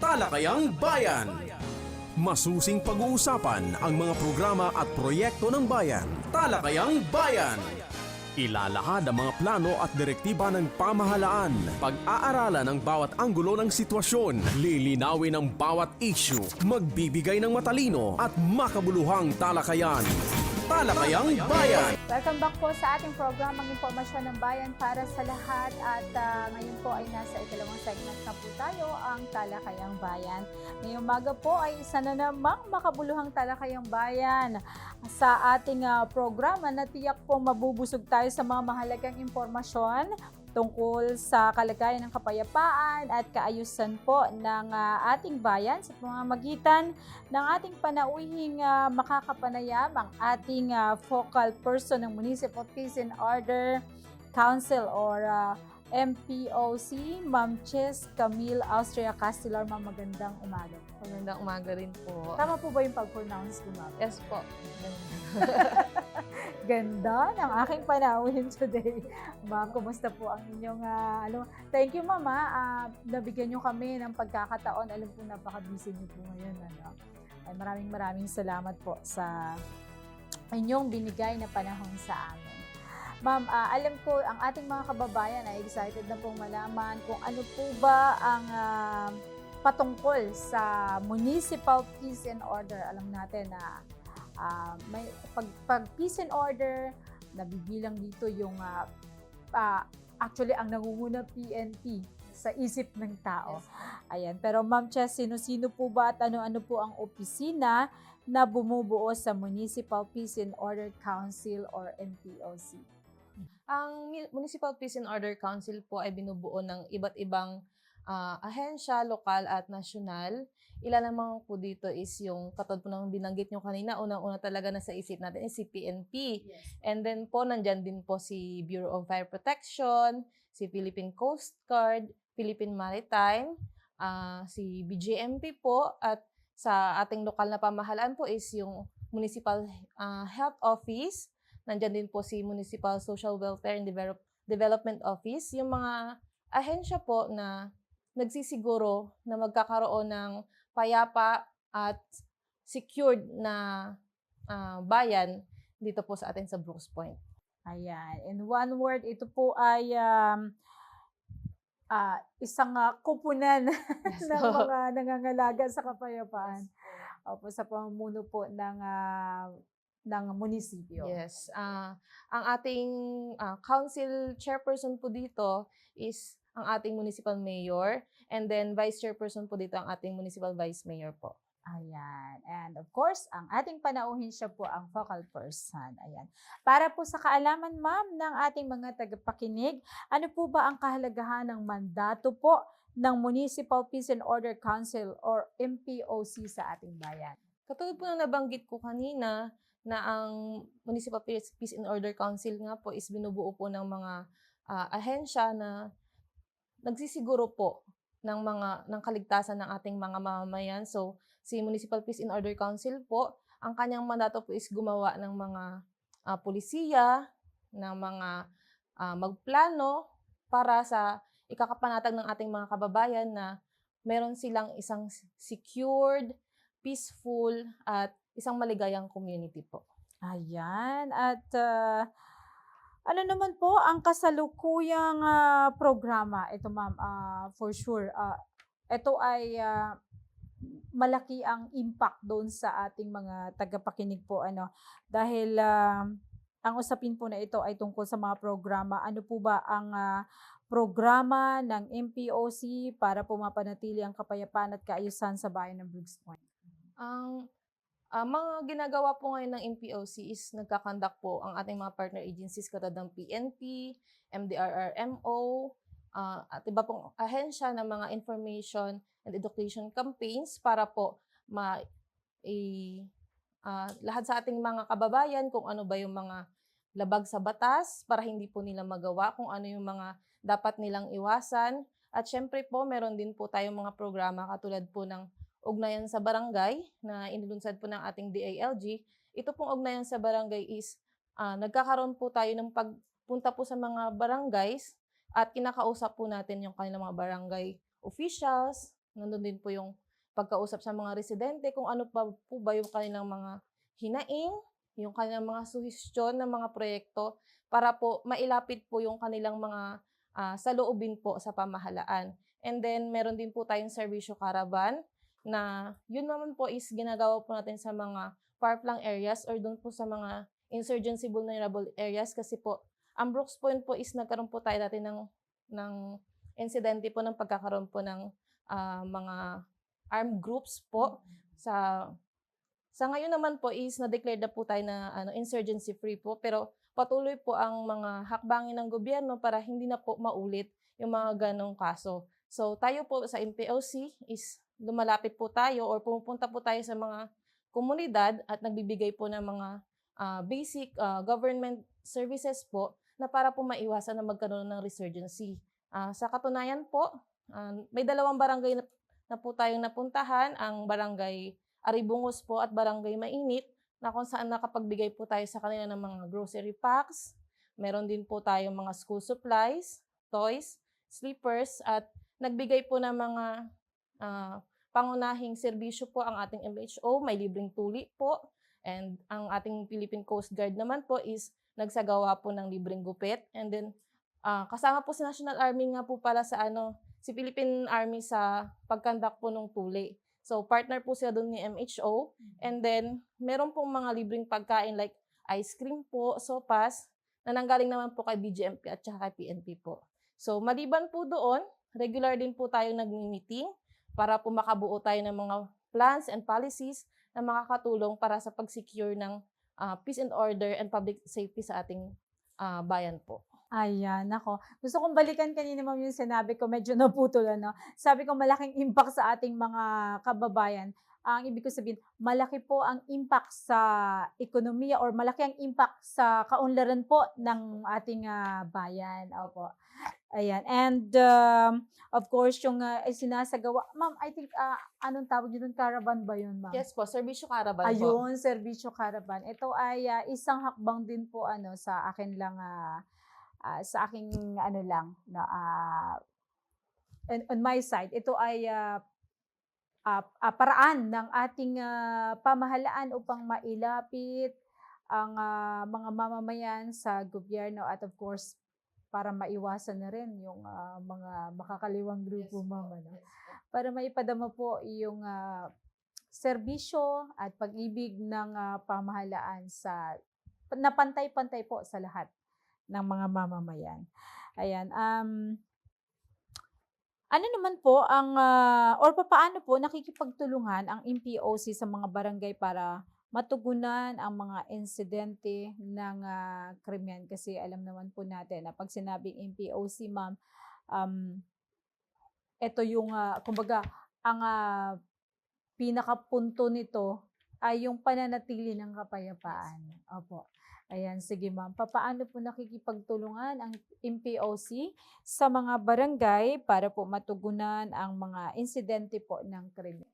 Talakayang Bayan. Masusing pag-uusapan ang mga programa at proyekto ng bayan. Talakayang Bayan. Ilalahad ang mga plano at direktiba ng pamahalaan. Pag-aaralan ang bawat anggulo ng sitwasyon. Lilinawin ang bawat issue. Magbibigay ng matalino at makabuluhang talakayan. Talakayang Bayan. Welcome back po sa ating programang Impormasyon ng Bayan para sa lahat at ah, ngayon po ay nasa ikalawang segment na po tayo, ang Talakayang Bayan. Ngayong umaga po ay isa na namang makabuluhang Talakayang Bayan sa ating ah, programa na tiyak po mabubusog tayo sa mga mahalagang impormasyon tungkol sa kalagayan ng kapayapaan at kaayusan po ng ah, ating bayan sa pamamagitan ng ating panauhing ah, makakapanayam ang ating ah, focal person ng Municipal Peace and Order Council or ah, MPOC, Ma'am Ches Camille Austria Castellar. Ma'am, magandang umaga. Magandang umaga rin po. Tama po ba yung pag-pronounce ko, ma'am? Yes po. Ganda ng aking panauhin today. Ma'am, kumusta po ang inyong, ah, ano, thank you ma'am ah, ah, nabigyan nyo kami ng pagkakataon. Alam po napaka-busy niyo po ngayon. Ano. Ay, maraming maraming salamat po sa inyong binigay na panahon sa amin. Ma'am, ah, alam ko ang ating mga kababayan ay excited na pong malaman kung ano po ba ang ah, patungkol sa municipal peace and order. Alam natin na ah, may pag, pag peace and order, nabibilang dito yung ah, ah, actually ang nangunguna PNP sa isip ng tao. Ayan. Pero Ma'am Chess, sino-sino po ba at ano-ano po ang opisina na bumubuo sa Municipal Peace and Order Council or MPOC? Ang Municipal Peace and Order Council po ay binubuo ng iba't ibang ah, ahensya, lokal at nasyonal. Ilan naman po dito is yung katulad po ng binanggit nyo kanina, unang-una talaga na sa isip natin is si PNP. And then po, nandyan din po si Bureau of Fire Protection, si Philippine Coast Guard, Philippine Maritime, ah, si BGMP po, at sa ating lokal na pamahalaan po is yung Municipal ah, Health Office, nandyan din po si Municipal Social Welfare and Develop- Development Office, yung mga ahensya po na nagsisiguro na magkakaroon ng payapa at secured na ah, bayan dito po sa atin sa Brooks Point. Ayan. In one word, ito po ay um, ah, isang ah, kupunan ng po. mga nangangalaga sa kapayapaan. Opo, sa pamumuno po ng ah, ng munisipyo. Yes. ah ang ating ah, council chairperson po dito is ang ating municipal mayor and then vice chairperson po dito ang ating municipal vice mayor po. Ayan. And of course, ang ating panauhin siya po ang focal person. Ayan. Para po sa kaalaman, ma'am, ng ating mga tagapakinig, ano po ba ang kahalagahan ng mandato po ng Municipal Peace and Order Council or MPOC sa ating bayan? Katulad po ng nabanggit ko kanina na ang Municipal Peace and Order Council nga po is binubuo po ng mga ah, ahensya na nagsisiguro po ng mga ng kaligtasan ng ating mga mamamayan. So, si Municipal Peace and Order Council po, ang kanyang mandato po is gumawa ng mga ah, pulisiya, ng mga ah, magplano para sa ikakapanatag ng ating mga kababayan na meron silang isang secured, peaceful, at isang maligayang community po. Ayan. At ah, ano naman po ang kasalukuyang ah, programa? Ito ma'am, ah, for sure. ah, ito ay ah, malaki ang impact doon sa ating mga tagapakinig po. ano Dahil ah, ang usapin po na ito ay tungkol sa mga programa. Ano po ba ang ah, programa ng MPOC para po mapanatili ang kapayapaan at kaayusan sa bayan ng Briggs Point? Ang ah, mga ginagawa po ngayon ng MPOC is nagkakandak po ang ating mga partner agencies katulad ng PNP, MDRRMO, ah, at iba pong ahensya ng mga information and education campaigns para po ma i ah, lahat sa ating mga kababayan kung ano ba yung mga labag sa batas para hindi po nila magawa, kung ano yung mga dapat nilang iwasan. At syempre po, meron din po tayong mga programa katulad po ng ugnayan sa barangay na inilunsad po ng ating DILG. Ito pong ugnayan sa barangay is ah, nagkakaroon po tayo ng pagpunta po sa mga barangays at kinakausap po natin yung kanilang mga barangay officials, nandun din po yung pagkausap sa mga residente kung ano pa po ba yung kanilang mga hinaing, yung kanilang mga suhestyon ng mga proyekto para po mailapit po yung kanilang mga ah, saloobin po sa pamahalaan. And then, meron din po tayong servisyo caravan na yun naman po is ginagawa po natin sa mga far-flung areas or doon po sa mga insurgency vulnerable areas. Kasi po, ang Brooks Point po is nagkaroon po tayo dati ng, ng insidente po ng pagkakaroon po ng ah, mga armed groups po. Sa sa ngayon naman po is na-declare na po tayo na ano, insurgency free po. Pero patuloy po ang mga hakbangin ng gobyerno para hindi na po maulit yung mga ganong kaso. So tayo po sa MPOC is lumalapit po tayo or pumupunta po tayo sa mga komunidad at nagbibigay po ng mga ah, basic ah, government services po na para po maiwasan na magkaroon ng resurgency. Ah, sa katunayan po, ah, may dalawang barangay na, na po tayong napuntahan, ang barangay Aribungos po at barangay Mainit, na kung saan nakapagbigay po tayo sa kanila ng mga grocery packs. Meron din po tayong mga school supplies, toys, sleepers, at nagbigay po ng mga ah, pangunahing serbisyo po ang ating MHO. May libreng tuli po. And ang ating Philippine Coast Guard naman po is nagsagawa po ng libreng gupit. And then, ah, kasama po si National Army nga po pala sa ano, si Philippine Army sa pagkandak po ng tuli. So, partner po sila doon ni MHO. And then, meron pong mga libreng pagkain like ice cream po, sopas, na nanggaling naman po kay BGMP at saka kay PNP po. So, maliban po doon, regular din po tayong nagmi-meeting para po makabuo tayo ng mga plans and policies na makakatulong para sa pag-secure ng ah, peace and order and public safety sa ating ah, bayan po. Ayan, nako. Gusto kong balikan kanina ma'am yung sinabi ko, medyo naputol ano. Sabi ko malaking impact sa ating mga kababayan. Ang ibig ko sabihin, malaki po ang impact sa ekonomiya or malaki ang impact sa kaunlaran po ng ating ah, bayan. Opo. Ayan. And um, of course, yung ah, sinasagawa, ma'am, I think, ah, anong tawag yun? Caravan ba yun, ma'am? Yes po, serbisyo caravan po. Ayun, serbisyo caravan. Ito ay ah, isang hakbang din po ano sa akin lang ah, ah, sa aking ano lang na ah, on, on my side. Ito ay ah, ah, ah, paraan ng ating ah, pamahalaan upang mailapit ang ah, mga mamamayan sa gobyerno at of course para maiwasan na rin yung ah, mga makakaliwang grupo ma'am ano para maipadama po yung ah, serbisyo at pag-ibig ng ah, pamahalaan sa na pantay-pantay po sa lahat ng mga mamamayan. Ayan. Um, ano naman po ang ah, or paano po nakikipagtulungan ang MPOC sa mga barangay para matugunan ang mga insidente ng ah, krimen kasi alam naman po natin na pag sinabing MPOC ma'am um, ito yung ah, kumbaga ang ah, pinakapunto nito ay yung pananatili ng kapayapaan. Opo. Ayan, sige ma'am. Papaano po nakikipagtulungan ang MPOC sa mga barangay para po matugunan ang mga insidente po ng krimen?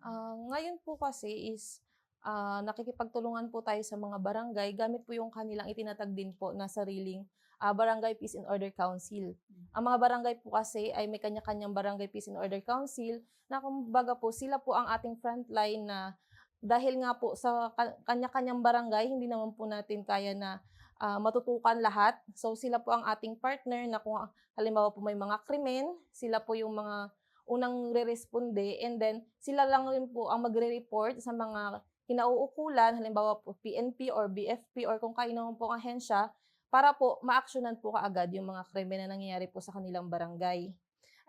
Ah, ngayon po kasi is ah, nakikipagtulungan po tayo sa mga barangay gamit po yung kanilang itinatag din po na sariling ah, Barangay Peace and Order Council. Ang mga barangay po kasi ay may kanya-kanyang Barangay Peace and Order Council na kumbaga po sila po ang ating frontline na dahil nga po sa ka- kanya-kanyang barangay, hindi naman po natin kaya na ah, matutukan lahat. So sila po ang ating partner na kung halimbawa po may mga krimen, sila po yung mga unang re-responde and then sila lang rin po ang magre-report sa mga kinauukulan, halimbawa po PNP or BFP or kung kayo naman po ang ahensya, para po maaksyonan po kaagad yung mga krimen na nangyayari po sa kanilang barangay.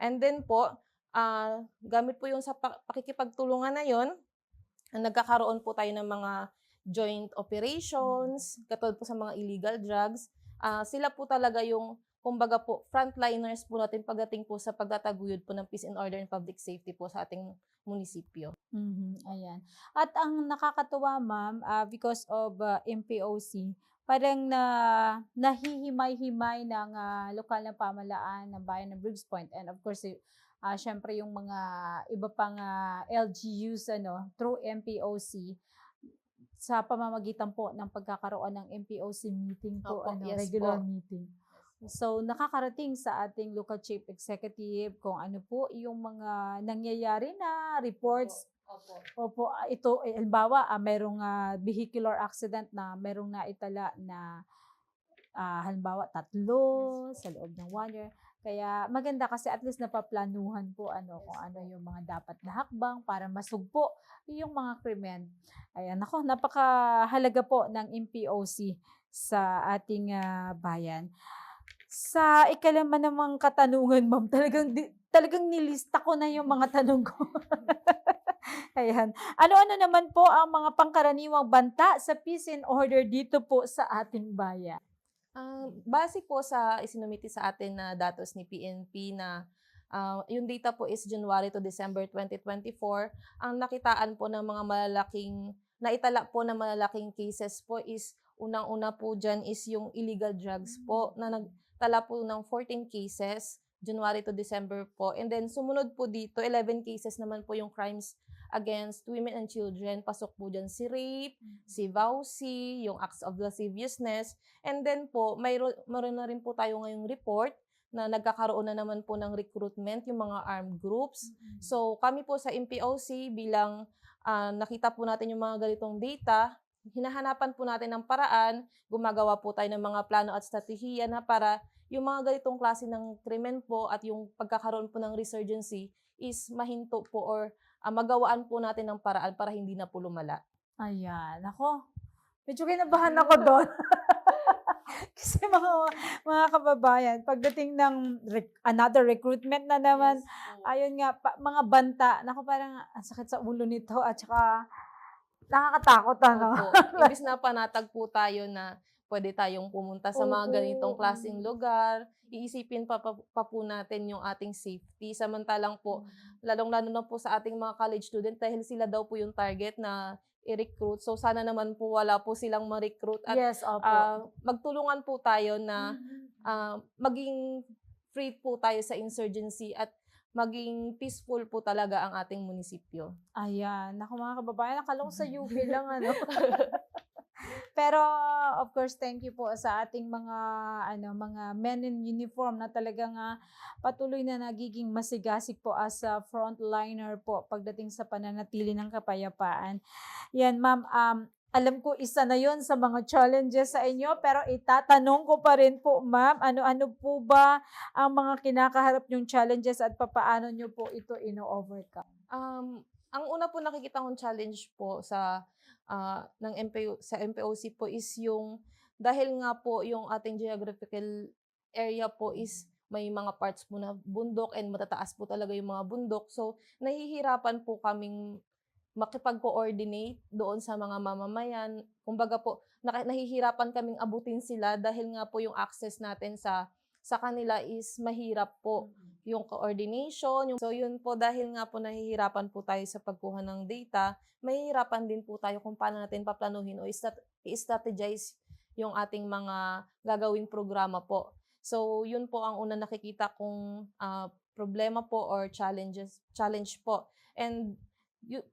And then po, ah, gamit po yung sa pa- pakikipagtulungan na yon, nagkakaroon po tayo ng mga joint operations, katulad po sa mga illegal drugs. Ah, sila po talaga yung, kumbaga po, frontliners po natin pagdating po sa pagtataguyod po ng peace and order and public safety po sa ating munisipyo. Mhm, ayan. At ang nakakatuwa, ma'am, ah, because of ah, MPOC, parang na nahihimay-himay ng ah, lokal na pamalaan ng bayan ng Briggs Point. And of course, ah, syempre yung mga iba pang ah, LGUs ano, through MPOC sa pamamagitan po ng pagkakaroon ng MPOC meeting po, Opo, ano, yes regular po. meeting. So, nakakarating sa ating local chief executive kung ano po yung mga nangyayari na reports. Opo. Opo, ah, ito, eh, halimbawa, ah, merong ah, vehicular accident na merong naitala na ah, halimbawa tatlo sa loob ng one year. Kaya maganda kasi at least napaplanuhan po ano kung ano yung mga dapat na hakbang para masugpo yung mga krimen. Ayan, ako, napakahalaga po ng MPOC sa ating ah, bayan. Sa ikalama namang katanungan, ma'am, talagang, di- talagang nilista ko na yung mga tanong ko. Ayan. Ano-ano naman po ang mga pangkaraniwang banta sa peace and order dito po sa ating bayan? Ah, base po sa isinumiti sa atin na datos ni PNP na ah, yung data po is January to December 2024, ang nakitaan po ng mga malalaking, naitala po ng malalaking cases po is unang-una po dyan is yung illegal drugs po na nagtala po ng 14 cases January to December po. And then sumunod po dito, 11 cases naman po yung crimes against women and children. Pasok po dyan si rape, si vowsy, yung acts of lasciviousness. And then po, mayroon, mayroon na rin po tayo ngayong report na nagkakaroon na naman po ng recruitment yung mga armed groups. So kami po sa MPOC bilang ah, nakita po natin yung mga ganitong data, hinahanapan po natin ng paraan, gumagawa po tayo ng mga plano at strategiya na para yung mga ganitong klase ng krimen po at yung pagkakaroon po ng resurgency is mahinto po or ah, magawaan po natin ng paraan para hindi na po lumala. Ayan, ako. Medyo kinabahan ako doon. Kasi mga, mga kababayan, pagdating ng rec- another recruitment na naman, ayun nga, pa- mga banta, naku parang ang sakit sa ulo nito at saka nakakatakot ano. Opo. Imbis na panatag po tayo na pwede tayong pumunta sa mga ganitong klaseng lugar, iisipin pa, pa, pa po natin yung ating safety. Samantalang po, lalong-lalo na po sa ating mga college student dahil sila daw po yung target na i-recruit. So sana naman po wala po silang ma-recruit at yes, opo. ah, magtulungan po tayo na ah, maging free po tayo sa insurgency at maging peaceful po talaga ang ating munisipyo. Ayan, naku mga kababayan, nakala ko sa UP lang ano. Pero of course, thank you po sa ating mga ano mga men in uniform na talagang ah, patuloy na nagiging masigasig po as a frontliner po pagdating sa pananatili ng kapayapaan. Yan, ma'am, um, alam ko isa na yon sa mga challenges sa inyo, pero itatanong ko pa rin po, ma'am, ano-ano po ba ang mga kinakaharap yung challenges at papaano nyo po ito ino-overcome? Um, ang una po nakikita kong challenge po sa ah, ng MPO sa MPOC po is yung dahil nga po yung ating geographical area po is may mga parts po na bundok and matataas po talaga yung mga bundok. So, nahihirapan po kaming makipag-coordinate doon sa mga mamamayan. Kumbaga po, nahihirapan kaming abutin sila dahil nga po yung access natin sa sa kanila is mahirap po yung coordination. Yung, so yun po, dahil nga po nahihirapan po tayo sa pagkuha ng data, mahihirapan din po tayo kung paano natin paplanuhin o i-strategize yung ating mga gagawing programa po. So yun po ang una nakikita kong ah, problema po or challenges challenge po. And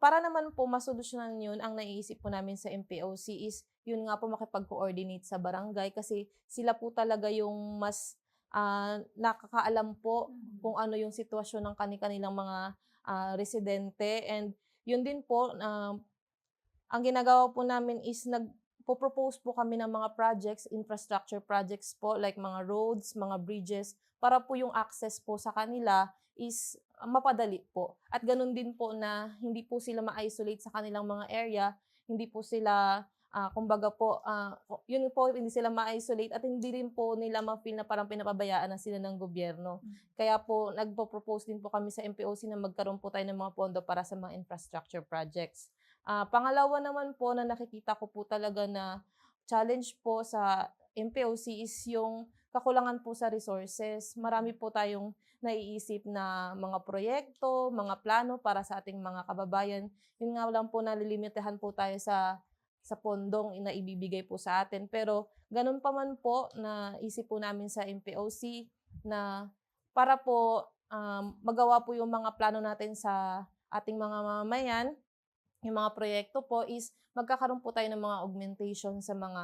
para naman po masolusyonan yun, ang naiisip po namin sa MPOC is yun nga po makipag-coordinate sa barangay kasi sila po talaga yung mas ah, nakakaalam po kung ano yung sitwasyon ng kani-kanilang mga ah, residente. And yun din po ah, ang ginagawa po namin is nag propose po kami ng mga projects, infrastructure projects po like mga roads, mga bridges para po yung access po sa kanila is ah, mapadali po. At ganun din po na hindi po sila ma-isolate sa kanilang mga area, hindi po sila ah, kumbaga po, ah, yun po, hindi sila ma-isolate at hindi rin po nila ma-feel na parang pinapabayaan na sila ng gobyerno. Kaya po, nagpo-propose din po kami sa MPOC na magkaroon po tayo ng mga pondo para sa mga infrastructure projects. Ah, pangalawa naman po na nakikita ko po talaga na challenge po sa MPOC is yung kakulangan po sa resources. Marami po tayong naiisip na mga proyekto, mga plano para sa ating mga kababayan. Yun nga lang po nalilimitahan po tayo sa sa pondong na ibibigay po sa atin. Pero ganun pa man po na isip po namin sa MPOC na para po um, magawa po yung mga plano natin sa ating mga mamamayan, yung mga proyekto po is magkakaroon po tayo ng mga augmentation sa mga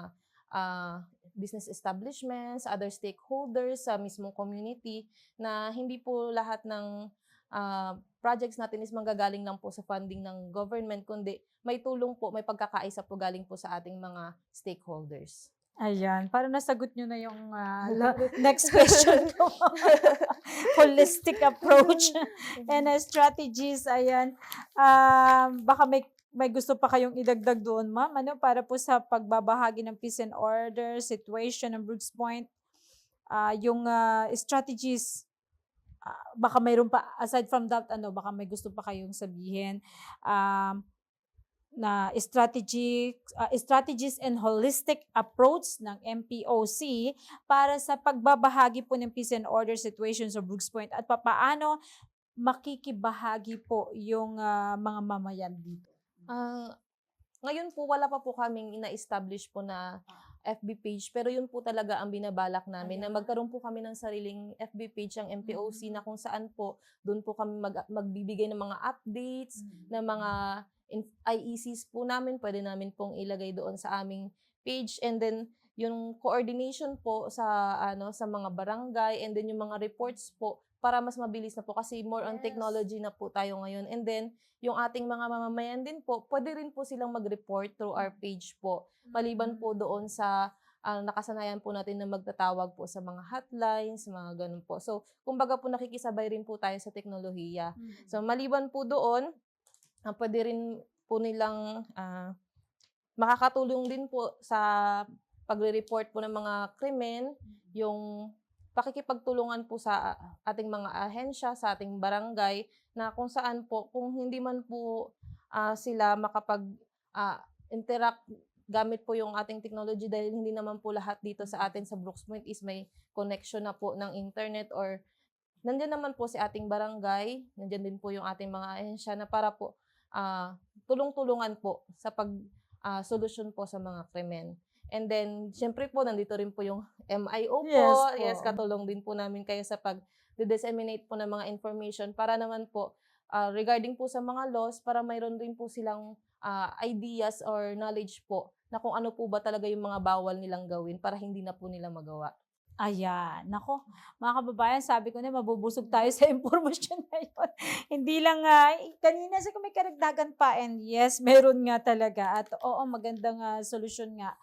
ah, business establishments, other stakeholders sa mismong community na hindi po lahat ng ah, projects natin is manggagaling lang po sa funding ng government, kundi may tulong po, may pagkakaisa po galing po sa ating mga stakeholders. Ayan, parang nasagot nyo na yung la- next question ko. Holistic approach and uh, strategies. Ayan. Um, baka may may gusto pa kayong idagdag doon, ma'am? Ano, para po sa pagbabahagi ng peace and order, situation ng Brooks Point, ah, yung ah, strategies, ah, baka mayroon pa, aside from that, ano, baka may gusto pa kayong sabihin, um, na strategy, ah, strategies and holistic approach ng MPOC para sa pagbabahagi po ng peace and order situation sa Brooks Point at papaano makikibahagi po yung ah, mga mamayan dito. Ah, ngayon po, wala pa po kaming ina-establish po na FB page, pero yun po talaga ang binabalak namin, na magkaroon po kami ng sariling FB page, ang MPOC, na kung saan po, doon po kami mag- magbibigay ng mga updates, ng mga in- IECs po namin, pwede namin pong ilagay doon sa aming page, and then, yung coordination po sa ano sa mga barangay and then yung mga reports po para mas mabilis na po kasi more on Yes. technology na po tayo ngayon and then yung ating mga mamamayan din po, pwede rin po silang mag-report through our page po. Maliban po doon sa ah, nakasanayan po natin na magtatawag po sa mga hotlines, mga ganun po. So, kumbaga po nakikisabay rin po tayo sa teknolohiya. So, maliban po doon, ah, pwede rin po nilang ah, makakatulong din po sa pagre-report po ng mga krimen, yung pakikipagtulungan po sa ating mga ahensya, sa ating barangay, na kung saan po, kung hindi man po ah, sila makapag ah, interact gamit po yung ating technology dahil hindi naman po lahat dito sa atin sa Brooks Point is may connection na po ng internet or nandiyan naman po si ating barangay, nandiyan din po yung ating mga ahensya na para po ah, tulong-tulungan po sa pag ah, solusyon po sa mga krimen. And then, syempre po, nandito rin po yung MIO po. Yes po. Yes, katulong din po namin kayo sa pag disseminate po ng mga information para naman po ah, regarding po sa mga laws para mayroon din po silang ah, ideas or knowledge po na kung ano po ba talaga yung mga bawal nilang gawin para hindi na po nila magawa. Ayan. Nako, mga kababayan, sabi ko na mabubusog tayo sa impormasyon na yun. Hindi lang, ah, kanina sa may karagdagan pa and yes, meron nga talaga. At oo, magandang ah, solusyon nga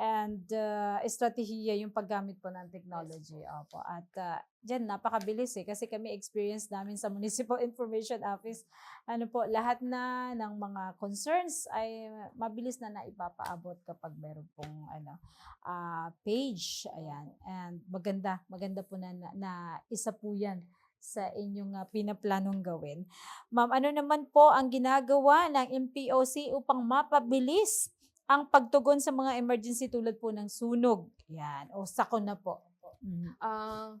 and uh, estratehiya yung paggamit po ng technology. Opo. At uh, dyan, napakabilis eh. Kasi kami experience namin sa Municipal Information Office, ano po, lahat na ng mga concerns ay mabilis na naipapaabot kapag meron pong ano, ah, page. Ayan. And maganda, maganda po na, na, na isa po yan sa inyong ah, pinaplanong gawin. Ma'am, ano naman po ang ginagawa ng MPOC upang mapabilis ang pagtugon sa mga emergency tulad po ng sunog? Yan. O sako na po. Mhm. Ah,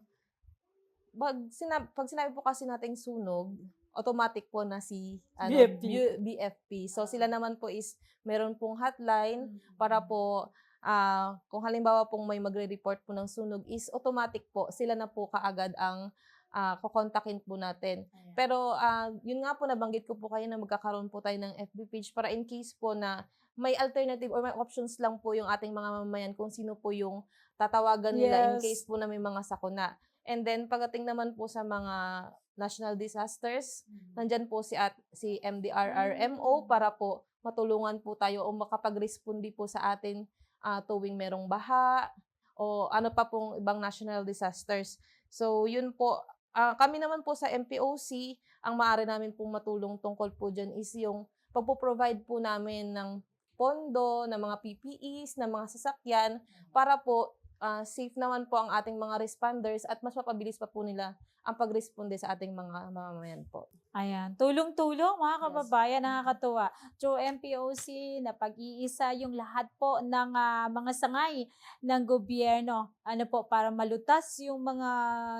pag, sinab- pag sinabi po kasi nating sunog, automatic po na si ano, BFP. BFP. So sila naman po is meron pong hotline para po ah, kung halimbawa pong may magre-report po ng sunog is automatic po sila na po kaagad ang ah, kukontakin po natin. Ayan. Pero ah, yun nga po nabanggit ko po kayo na magkakaroon po tayo ng FB page para in case po na may alternative or may options lang po yung ating mga mamamayan kung sino po yung tatawagan nila in Yes. case po na may mga sakuna. And then pagdating naman po sa mga national disasters, nandyan po si at si MDRRMO Mm. para po matulungan po tayo o makapag-respondi po sa atin ah, tuwing merong baha o ano pa pong ibang national disasters. So yun po, Ah, kami naman po sa MPOC, ang maaari namin pong matulong tungkol po dyan is yung pagpo-provide po namin ng pondo, ng mga PPEs, ng mga sasakyan, para po ah, safe naman po ang ating mga responders at mas mapabilis pa po nila ang pag-responde sa ating mga mamamayan po. Ayan. Tulong-tulong, mga Yes. kababayan, nakakatuwa. Through MPOC, na pag-iisa yung lahat po ng ah, mga sangay ng gobyerno. Ano po, para malutas yung mga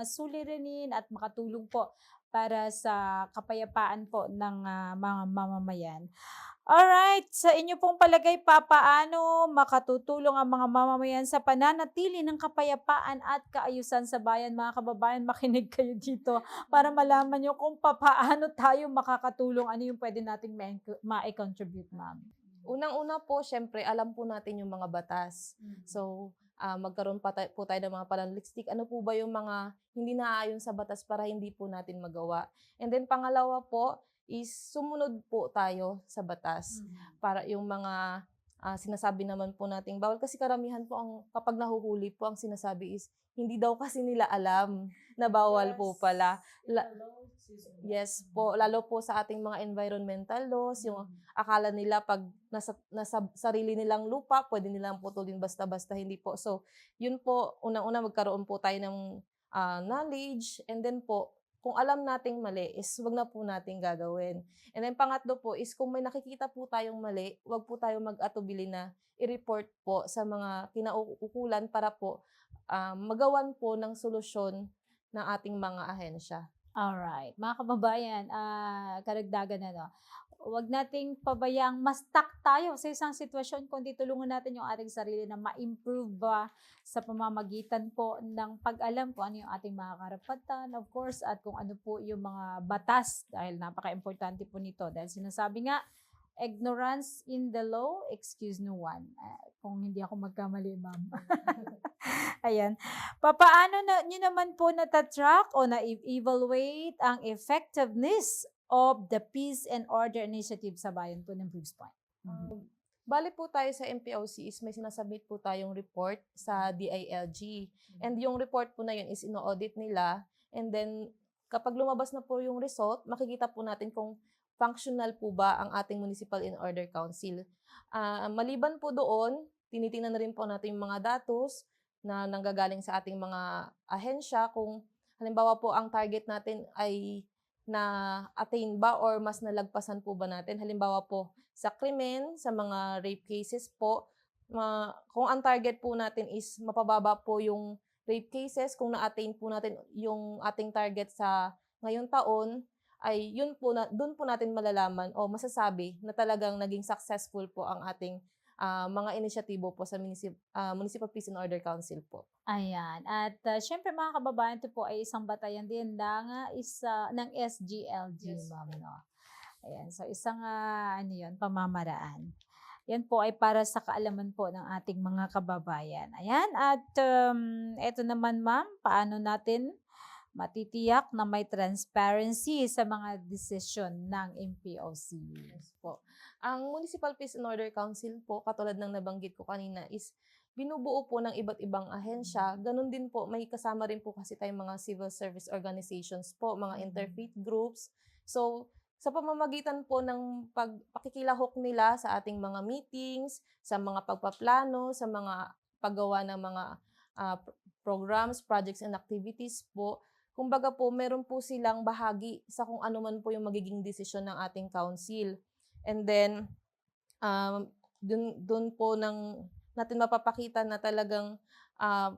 suliranin at makatulong po para sa kapayapaan po ng ah, mga mamamayan. Alright, sa inyo pong palagay pa, paano makatutulong ang mga mamamayan sa pananatili ng kapayapaan at kaayusan sa bayan? Mga kababayan, makinig kayo dito para malaman nyo kung paano tayo makakatulong, ano yung pwede nating ma- ma-contribute, ma'am. Unang-una po, syempre, alam po natin yung mga batas. Mm. So, ah, magkaroon pa tayo, po tayo ng mga pananalikstik. Ano po ba yung mga hindi naaayon sa batas para hindi po natin magawa? And then, pangalawa po is sumunod po tayo sa batas para yung mga ah, sinasabi naman po nating bawal. Kasi karamihan po ang kapag nahuhuli po ang sinasabi is hindi daw kasi nila alam na bawal po pala. La- yes po, lalo po sa ating mga environmental laws, yung akala nila pag nasa, nasa sarili nilang lupa, pwede nilang putulin basta-basta, hindi po. So, yun po, unang-una magkaroon po tayo ng ah, knowledge, and then po, kung alam nating mali, is wag na po nating gagawin. And then pangatlo po is kung may nakikita po tayong mali, wag po tayo mag-atubili na i-report po sa mga kinauukulan para po ah, magawan po ng solusyon ng ating mga ahensya. Alright. Mga kababayan, ah karagdagan na, no? Huwag nating pabayaang ma-stuck tayo sa isang sitwasyon, kundi tulungan natin yung ating sarili na ma-improve ba sa pamamagitan po ng pag-alam kung ano yung ating mga karapatan, of course, at kung ano po yung mga batas, dahil napaka-importante po nito. Dahil sinasabi nga, ignorance in the law, excuse no one. Ah, kung hindi ako magkamali, ma'am. Ayan. Papaano na nyo naman po natatrack o na-evaluate ang effectiveness of the Peace and Order Initiative sa bayan po ng Briggs Point? Mhm. Bali po tayo sa MPOC is may sinasubmit po tayong report sa DILG. And yung report po na yun is ino-audit nila. And then, kapag lumabas na po yung result, makikita po natin kung functional po ba ang ating Municipal in Order Council. Ah, maliban po doon, tinitingnan na rin po natin yung mga datos na nanggagaling sa ating mga ahensya kung halimbawa po ang target natin ay na attain ba or mas nalagpasan po ba natin. Halimbawa po sa krimen, sa mga rape cases po, ma, kung ang target po natin is mapababa po yung rape cases, kung na-attain po natin yung ating target sa ngayong taon, ay yun po na, doon po natin malalaman o masasabi na talagang naging successful po ang ating ah, mga inisyatibo po sa Municip, ah, Municipal Peace and Order Council po. Ayan. At uh, syempre mga kababayan, ito po ay isang batayan din ng, uh, isa, ng SGLG, Yes. ma'am. No? Ayan. So, isang, ah, ano yun, pamamaraan. Yan po ay para sa kaalaman po ng ating mga kababayan. Ayan. At um, eto naman, ma'am, paano natin matitiyak na may transparency sa mga desisyon ng MPOC? po. Ang Municipal Peace and Order Council po, katulad ng nabanggit ko kanina, is binubuo po ng iba't ibang ahensya. Ganon din po, may kasama rin po kasi tayong mga civil service organizations po, mga Mhm. interfaith groups. So, sa pamamagitan po ng pagpakikilahok nila sa ating mga meetings, sa mga pagpaplano, sa mga paggawa ng mga pr- programs, projects, and activities po, kumbaga po, meron po silang bahagi sa kung ano man po yung magiging desisyon ng ating council. And then, um, dun, dun po ng, natin mapapakita na talagang ah,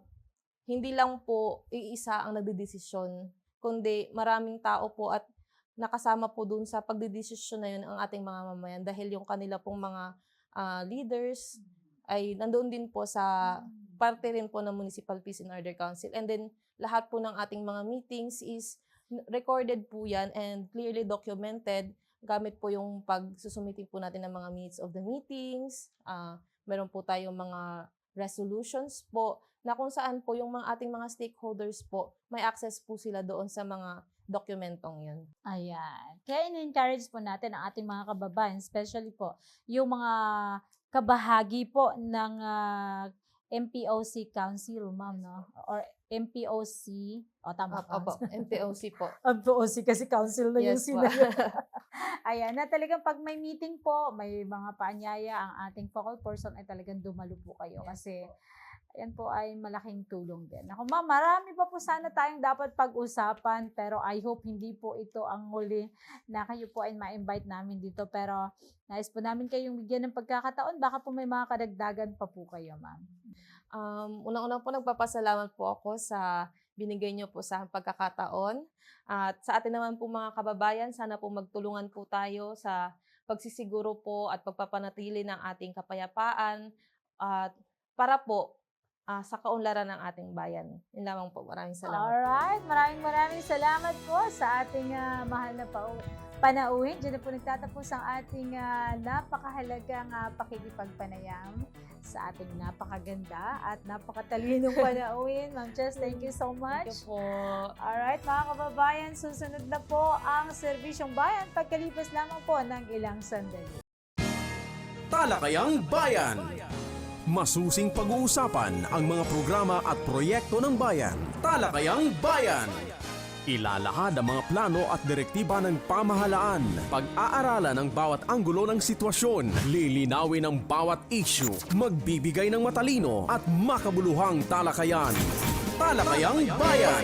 hindi lang po iisa ang nagdidesisyon, kundi maraming tao po at nakasama po dun sa pagdidesisyon na yun ang ating mga mamayan dahil yung kanila pong mga ah, leaders ay nandoon din po sa parte rin po ng Municipal Peace and Order Council. And then, lahat po ng ating mga meetings is recorded po yan and clearly documented gamit po yung pagsusumiting po natin ng mga minutes of the meetings. ah meron po tayong mga resolutions po na kung saan po yung mga ating mga stakeholders po, may access po sila doon sa mga dokumentong yun. Ayan. Kaya in-encourage po natin ang ating mga kababayan, especially po yung mga kabahagi po ng ah, MPOC Council, ma'am, no? Or MPOC, o tama Opo, pa. MPOC po. MPOC kasi council na yung Yes po. sinabi. Ayan, na talagang pag may meeting po, may mga paanyaya, ang ating focal person ay talagang dumalo po kayo kasi yan po ay malaking tulong din. Ako ma'am, marami pa po sana tayong dapat pag-usapan pero I hope hindi po ito ang huli na kayo po ay ma-invite namin dito pero nais po namin kayong bigyan ng pagkakataon baka po may mga kadagdagan pa po kayo ma'am. Um, unang-unang po nagpapasalamat po ako sa binigay niyo po sa pagkakataon. At sa atin naman po mga kababayan, sana po magtulungan po tayo sa pagsisiguro po at pagpapanatili ng ating kapayapaan at para po ah, sa kaunlaran ng ating bayan. Yun lamang po. Maraming salamat. Alright, maraming maraming salamat po sa ating ah, mahal na pau- panauhin. Diyan na po nagtatapos ang ating ah, napakahalagang uh, pakikipagpanayam sa ating napakaganda at napakatalinong panauhin. Ma'am Chess, thank you so much. Thank you po. Alright, mga kababayan, susunod na po ang Serbisyong Bayan pagkalipas lamang po ng ilang sandali. Talakayang Bayan. Masusing pag-uusapan ang mga programa at proyekto ng bayan. Talakayang Bayan. Ilalahad ang mga plano at direktiba ng pamahalaan. Pag-aaralan ang bawat anggulo ng sitwasyon. Lilinawin ang bawat issue. Magbibigay ng matalino at makabuluhang talakayan. Talakayang Bayan.